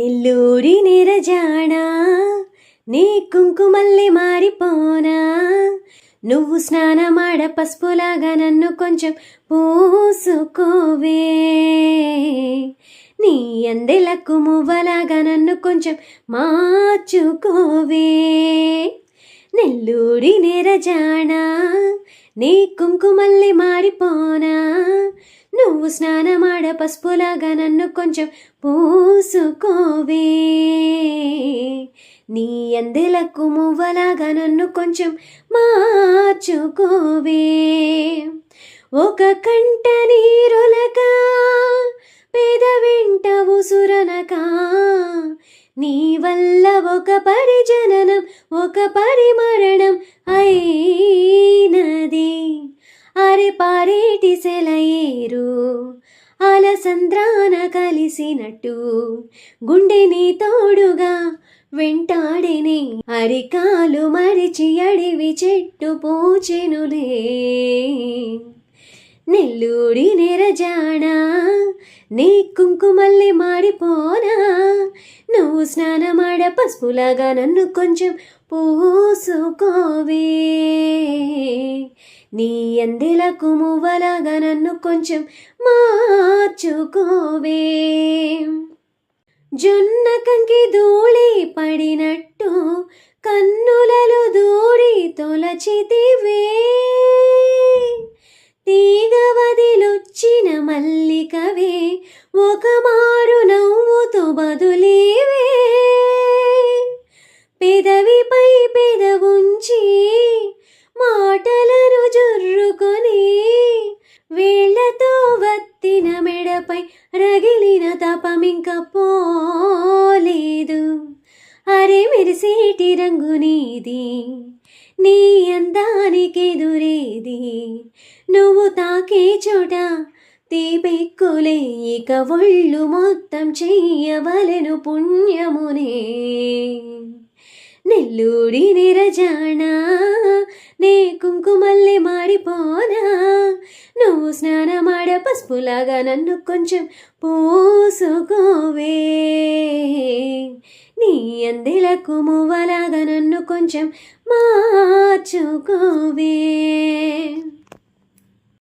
నెల్లూరి నిరజాడా నీ కుంకుమల్లి మారిపోనా? నువ్వు స్నానమాడ పసుపులాగా నన్ను కొంచెం పూసుకోవే. నీ అందెలకు మువ్వలాగా నన్ను కొంచెం మార్చుకోవే. నెల్లూరి నిరజాడా నీ కుంకుమల్లి మారిపోనా? నువ్వు స్నానమాడ పసుపులాగా నన్ను కొంచెం పూసుకోవే. నీ అందెలకు మువ్వలాగా నన్ను కొంచెం మార్చుకోవే. ఒక కంట నీరులక పేద వెంట ఉసురనక నీ వల్ల ఒక పరిజననం ఒక పరిమరణం ఏరు. అలసంద్రాన కలిసినట్టు గుండెని తోడుగా వెంటాడిని. అరికాలు మరిచి అడివి చెట్టు పూచెనులే. నెల్లూడి నెరజాడా నీ కుంకుమల్లి మాడిపోనా. నువ్వు స్నానమాడ పసుపులాగా నన్ను కొంచెం పూసుకోవే. నీ అందెలకు మువ్వలాగా నన్ను కొంచెం మార్చుకోవే. జొన్న కంకి ధూళి పడినట్టు కన్నులలో దూరి తొలచితివే తీగ వదిలొచ్చిన మల్లికవే ఒక మారు నవ్వుతో బదులే నీ అందానికి ఎదురేది నువ్వు తాకే చోట తీపెక్కులే ఇక ఒళ్ళు మొత్తం చెయ్యవలెను పుణ్యమునే. నెల్లూడి నిరజానా నే కుంకుమల్లి మాడిపోనా. నువ్వు స్నానమాడ పసుపులాగా నన్ను కొంచెం పోసుకోవే. నీ అందెలకు మువ్వలాగా నన్ను కొంచెం మార్చుకోవే.